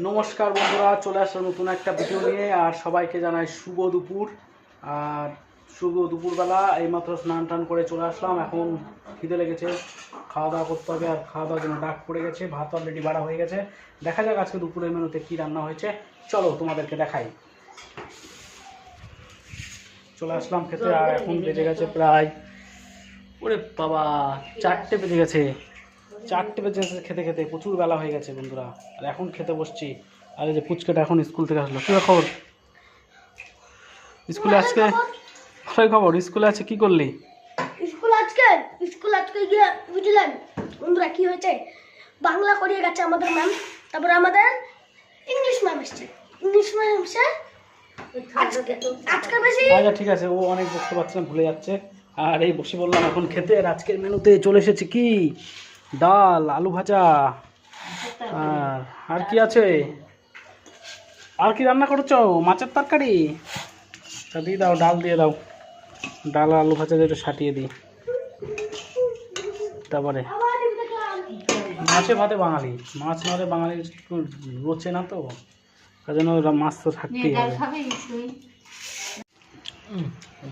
নমস্কার বন্ধুরা, চলে আসলাম নতুন একটা ভিডিও নিয়ে, আর সবাইকে জানাই শুভ দুপুর। আর শুভ দুপুরবেলা, এইমাত্র স্নান টান করে চলে আসলাম। এখন খিদে লেগেছে, খাওয়া দাওয়া করতে হবে, আর খাওয়া দাওয়ার জন্য ডাক পড়ে গেছে, ভাত অলরেডি বাড়া হয়ে গেছে। দেখা যাক আজকে দুপুরের মেনুতে কী রান্না হয়েছে। চলো তোমাদেরকে দেখাই। চলে আসলাম খেতে, আর এখন বেজে গেছে প্রায়, ওরে বাবা, চারটে বেজে গেছে। চারটে বেজে গেছে খেতে খেতে প্রচুর বেলা হয়ে গেছে বন্ধুরা। আর এখন খেতে বসছি। আর এই যে পুচকাটা এখন স্কুল থেকে আসলো। কী খবর? স্কুলে আজকে ভালোই খবর? স্কুলে আছে কি করলি? স্কুল আজকে? স্কুল আজকে গিয়ে বুঝলেন বন্ধুরা কি হয়েছে? বাংলা করিয়ে গেছে আমাদের ম্যাম তারপরে আমাদের ইংলিশ ম্যাম এসছে। ইংলিশ ম্যাম এসে আজকে আজকে বেশি আচ্ছা ঠিক আছে। ও অনেক বুঝতে পারছে না ভুলে যাচ্ছে। আর এই বসে বললাম এখন খেতে। আর আজকের মেনুতে চলে এসেছে কি? ডাল আলু ভাজা। আর আর কি আছে? আর কি রান্না করেছ? মাছের তরকারি? তা দিয়ে দাও ডাল দিয়ে দাও। ডাল আলু ভাজা দিয়ে একটু সাটিয়ে দিই। তারপরে মাছে ভাতে বাঙালি। মাছ না বাঙালি একটু রোচে না তো? তার জন্য ওরা মাছ তো থাকতেই হবে।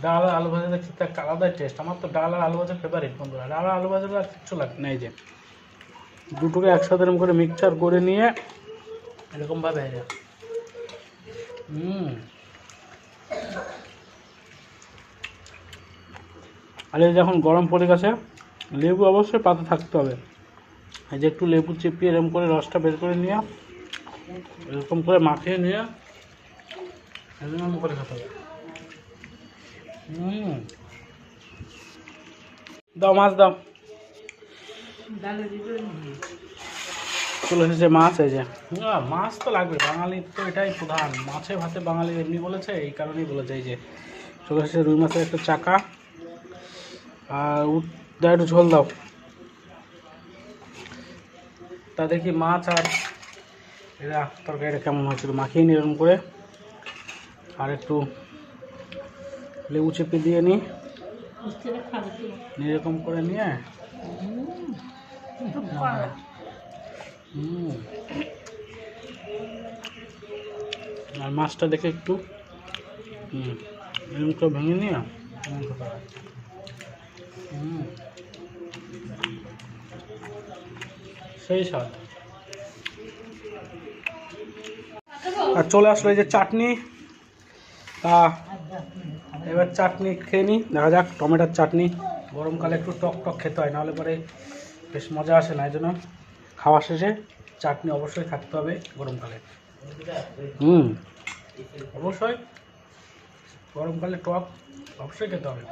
ডাল আর আলু ভাজা দেখছি তো একটা আলাদাই টেস্ট আমার তো ডাল আর আলু ভাজা ফেভারিট বন্ধুরা। ডাল আর আলু ভাজা আর কিচ্ছু লাগবে না এই যে। দুটোকে একসাথে এরকম করে মিক্সচার করে নিয়ে এরকমভাবে হয়ে হুম। আর এই যখন গরম পড়ে গেছে, লেবু অবশ্যই পাতা থাকতে হবে। এই যে একটু লেবু চিপিয়ে এরকম করে রসটা বের করে নিয়ে, এরকম করে মাখিয়ে নিয়ে এরকম করে খেতে হবে। হুম। দাও, মাছ দাও। চলে এসেছে মাছ এই যে। মাছ তো লাগবে। বাঙালির তো এটাই প্রধান। মাছে ভাতে বাঙালি এমনি বলেছে এই কারণেই বলেছে এই যে। চলে এসেছে রুই মাছের একটা চাকা। আর উঠ একটু ঝোল দাও। তা দেখি মাছ আর এরা তরকারিটা কেমন হয়েছিল মাখিয়ে নিই এরকম করে। আর একটু লেবু চেপে দিয়ে নিই। নিয়ে এরকম করে নিয়ে। আর মাছটা দেখে একটু এরকম ভেঙে নিয়ে সেই স্বাদ। আর চলে আসলো এই যে চাটনি। তা, এবার চাটনি খেয়ে নিই দেখা যাক, টমেটোর চাটনি। গরমকালে একটু টক টক খেতে হয়, নাহলে পরে বেশ মজা আসে না এই জন্য খাওয়া শেষে চাটনি অবশ্যই থাকতে হবে গরমকালে। হুম। অবশ্যই গরমকালে টক অবশ্যই খেতে হবে।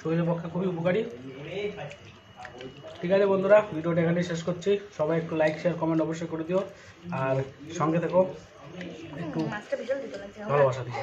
শরীরের পক্ষে খুবই উপকারী। ঠিক আছে বন্ধুরা ভিডিওটা এখানে শেষ করছি। সবাই একটু লাইক শেয়ার কমেন্ট অবশ্যই করে দিও। আর সঙ্গে থেকো। একটু ভালোবাসা দিও।